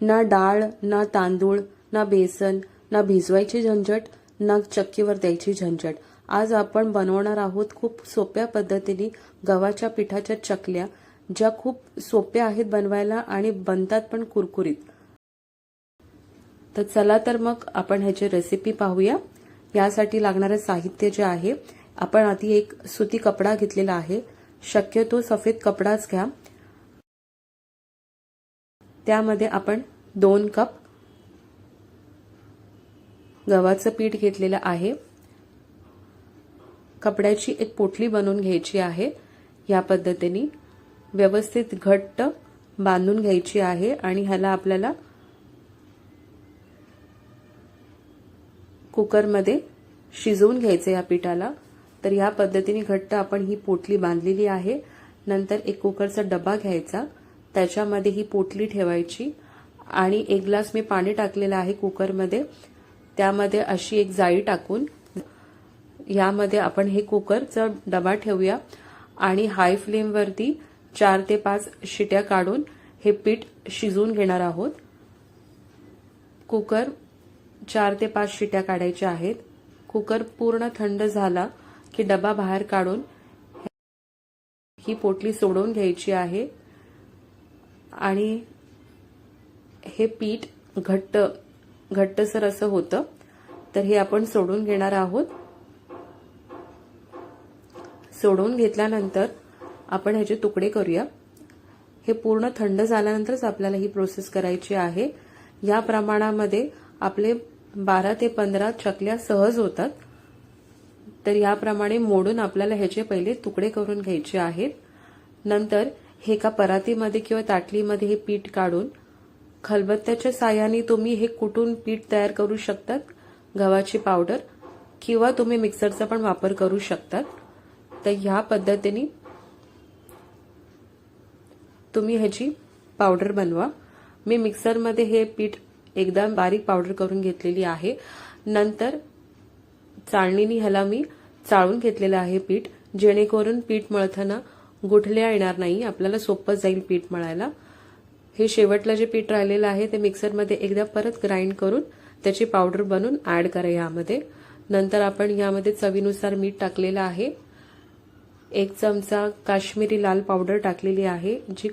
ना डाळ ना तांदूळ ना बेसन ना भिजवायची झंझट ना चक्कीवर द्यायची झंझट. आज आपण बनवणार आहोत खूप सोप्या पद्धतीने गव्हाच्या पिठाच्या चकल्या ज्या खूप सोप्या आहेत बनवायला आणि बनतात पण कुरकुरीत. तर चला तर मग आपण ह्याची रेसिपी पाहूया. यासाठी लागणारे साहित्य जे आहे आपण आधी एक सुती कपडा घेतलेला आहे. शक्यतो सफेद कपडाच घ्या. त्यामध्ये आपण दोन कप गव्हाचं पीठ घेतलेलं आहे. कपड्याची एक पोटली बनवून घ्यायची आहे. या पद्धतीने व्यवस्थित घट्ट बांधून घ्यायची आहे आणि ह्याला आपल्याला कुकरमध्ये शिजवून घ्यायचं या पिठाला. तर या पद्धतीने घट्ट आपण ही पोटली बांधलेली आहे. नंतर एक कुकरचा डबा घ्यायचा. त्याच्यामध्ये ही पोटली ठेवायची आणि एक ग्लास मी पाणी टाकलेलं आहे कुकरमध्ये. त्यामध्ये अशी एक जाळी टाकून यामध्ये आपण हे कुकरचा डबा ठेवूया आणि हाय फ्लेमवरती चार ते पाच शिट्या काढून हे पीठ शिजवून घेणार आहोत. कुकर चार ते पाच शिट्या काढायच्या आहेत. कुकर पूर्ण थंड झाला की डबा बाहेर काढून ही पोटली सोडवून घ्यायची आहे. आणि हे पीठ घट्ट घट्टसर असं होतं. तर हे आपण सोडून घेणार आहोत. सोडवून घेतल्यानंतर आपण ह्याचे तुकडे करूया. हे पूर्ण थंड झाल्यानंतरच आपल्याला ही प्रोसेस करायची आहे. या प्रमाणामध्ये आपले बारा ते पंधरा चकल्या सहज होतात. तर याप्रमाणे मोडून आपल्याला ह्याचे पहिले तुकडे करून घ्यायचे आहेत. नंतर हे एका परातीमध्ये किंवा ताटलीमध्ये हे पीठ काढून खलबत्त्याच्या साह्याने तुम्ही हे कुटून पीठ तयार करू शकतात गव्हाची पावडर किंवा तुम्ही मिक्सरचा पण वापर करू शकतात. तर ह्या पद्धतीने तुम्ही ह्याची पावडर बनवा. मी मिक्सरमध्ये हे पीठ एकदम बारीक पावडर करून घेतलेली आहे. नंतर चाळणीने ह्याला मी चाळून घेतलेलं आहे पीठ जेणेकरून पीठ मळताना गुठल्या येणार नाही. आपल्याला सोपं जाईल पीठ मळायला. हे शेवटलं जे पीठ राहिलेलं आहे ते मिक्सरमध्ये एकदा परत ग्राइंड करून त्याची पावडर बनवून ऍड करा यामध्ये. नंतर आपण यामध्ये चवीनुसार मीठ टाकलेलं आहे. एक चमचा काश्मीरी लाल पावडर टाकलेली आहे जी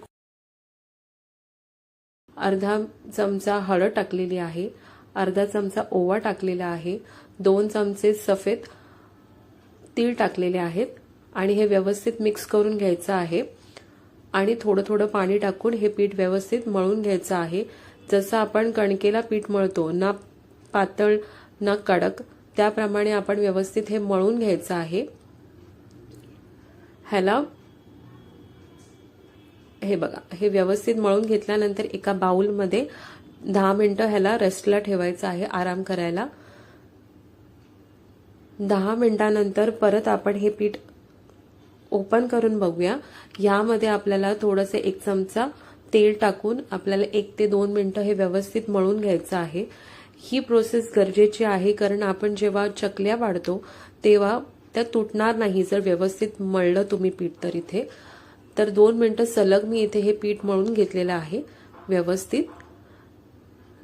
अर्धा चमचा हळद टाकलेली आहे अर्धा चमचा ओवा टाकलेला आहे दोन चमचे सफेद तीळ टाकलेले आहेत आणि हे व्यवस्थित मिक्स करून घ्यायचं आहे. आणि थोडं थोडं पाणी टाकून हे पीठ व्यवस्थित मळून घ्यायचं आहे. जसं आपण कणकेला पीठ मळतो ना पातळ ना कडक त्याप्रमाणे आपण व्यवस्थित हे मळून घ्यायचं आहे. ह्याला हे बघा हे व्यवस्थित मळून घेतल्यानंतर एका बाऊलमध्ये दहा मिनटं ह्याला रेस्टला ठेवायचं आहे आराम करायला. दहा मिनटानंतर परत आपण हे पीठ ओपन करून बघूया. यामध्ये आपल्याला थोडंसं एक चमचा तेल टाकून आपल्याला एक ते दोन मिनटं हे व्यवस्थित मळून घ्यायचं आहे. ही प्रोसेस गरजेची आहे कारण आपण जेव्हा चकल्या वाढतो तेव्हा त्या तुटणार नाही जर व्यवस्थित मळलं तुम्ही पीठ तर इथे. तर दोन मिनटं सलग मी इथे हे पीठ मळून घेतलेलं आहे व्यवस्थित.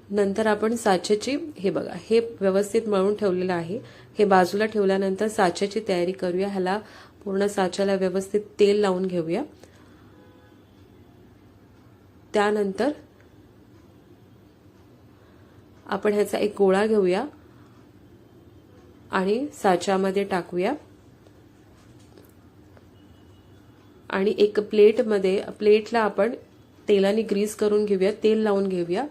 नंतर आपण साच्याची हे बघा हे व्यवस्थित मळून ठेवलेलं आहे. हे बाजूला ठेवल्यानंतर साच्याची तयारी करूया. ह्याला पूर्ण साच्याला व्यवस्थित तेल लावून घेऊया. त्यानंतर आपण ह्याचा एक गोळा घेऊया आणि साच्यामध्ये टाकूया. आणि एक प्लेटमध्ये प्लेटला आपण तेलाने ग्रीस करून घेऊया तेल लावून घेऊया.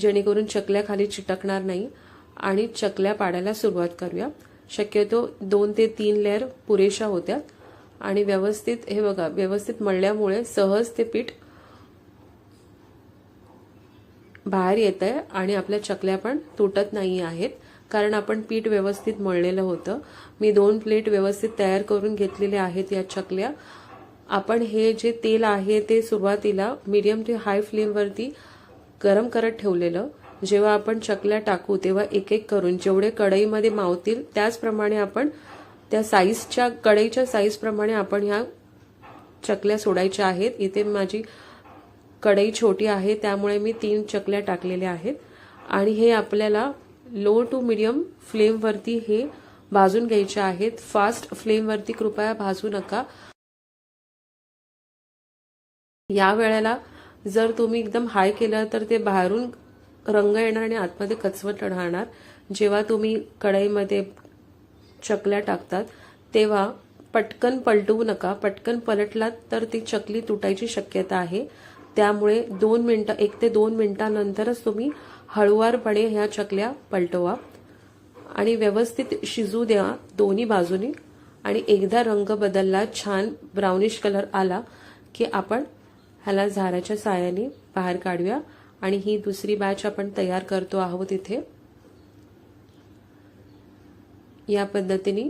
जेणेकरून चकल्या खाली चिटकणार नाही आणि चकल्या पाडायला सुरुवात करूया. शक्यतो दोन ते तीन लेअर पुरेशा होत्या. आणि व्यवस्थित हे बघा व्यवस्थित मळल्यामुळे सहज ते पीठ बाहेर येत आहे आणि आपल्या चकल्या पण तुटत नाही आहेत. कारण आपण पीठ व्यवस्थित मळलेलं होतं. मी दोन प्लेट व्यवस्थित तयार करून घेतलेले आहेत या चकल्या. आपण हे जे तेल आहे ते सुरुवातीला मीडियम ते हाय फ्लेमवरती गरम करत ठेवलेलं. जेव्हा आपण चकल्या टाकू तेव्हा एक एक करून जेवढे कढईमध्ये मावतील त्याचप्रमाणे आपण त्या साईजच्या कढईच्या साईजप्रमाणे आपण ह्या चकल्या सोडायच्या आहेत. इथे माझी कढई छोटी आहे त्यामुळे मी तीन चकल्या टाकलेल्या आहेत. आणि हे आपल्याला लो टू मिडियम फ्लेमवरती हे भाजून घ्यायचे आहेत. फास्ट फ्लेमवरती कृपया भाजू नका. या वेळेला जर तुम्ही एकदम हाय केलं तर ते बाहेरून रंग येणार आणि आतमध्ये कचवट राहणार. जेव्हा तुम्ही कढईमध्ये चकल्या टाकतात तेव्हा पटकन पलटवू नका. पटकन पलटलात तर ती चकली तुटायची शक्यता आहे. त्यामुळे दोन मिनटं एक ते दोन मिनिटांनंतरच तुम्ही हळुवारपणे ह्या चकल्या पलटवा. आणि व्यवस्थित शिजू द्या दोन्ही बाजूनी. आणि एकदा रंग बदलला छान ब्राउनिश कलर आला की आपण ह्याला झाराच्या साह्याने बाहेर काढूया. आणि ही दुसरी बॅच आपण तयार करतो आहोत इथे. या पद्धतीने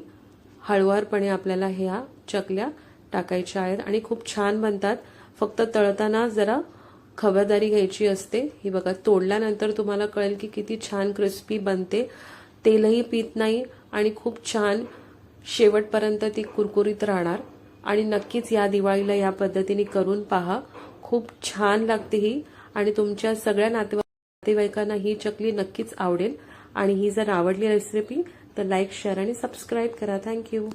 हळुवारपणे आपल्याला ह्या चकल्या टाकायच्या आहेत आणि खूप छान बनतात. फक्त तळताना जरा खबरदारी घ्यायची असते. ही बघा तोडल्यानंतर तुम्हाला कळेल की किती छान क्रिस्पी बनते. तेलही पित नाही आणि खूप छान शेवटपर्यंत ती कुरकुरीत राहणार. आणि नक्कीच या दिवाळीला या पद्धतीने करून पहा. खूप छान लागते ही. आणि तुमच्या सगळ्या नातेवा नातेवाईकांना ही चकली नक्कीच आवडेल. आणि ही जर आवडली रेसिपी तर लाईक शेअर आणि सबस्क्राईब करा. Thank you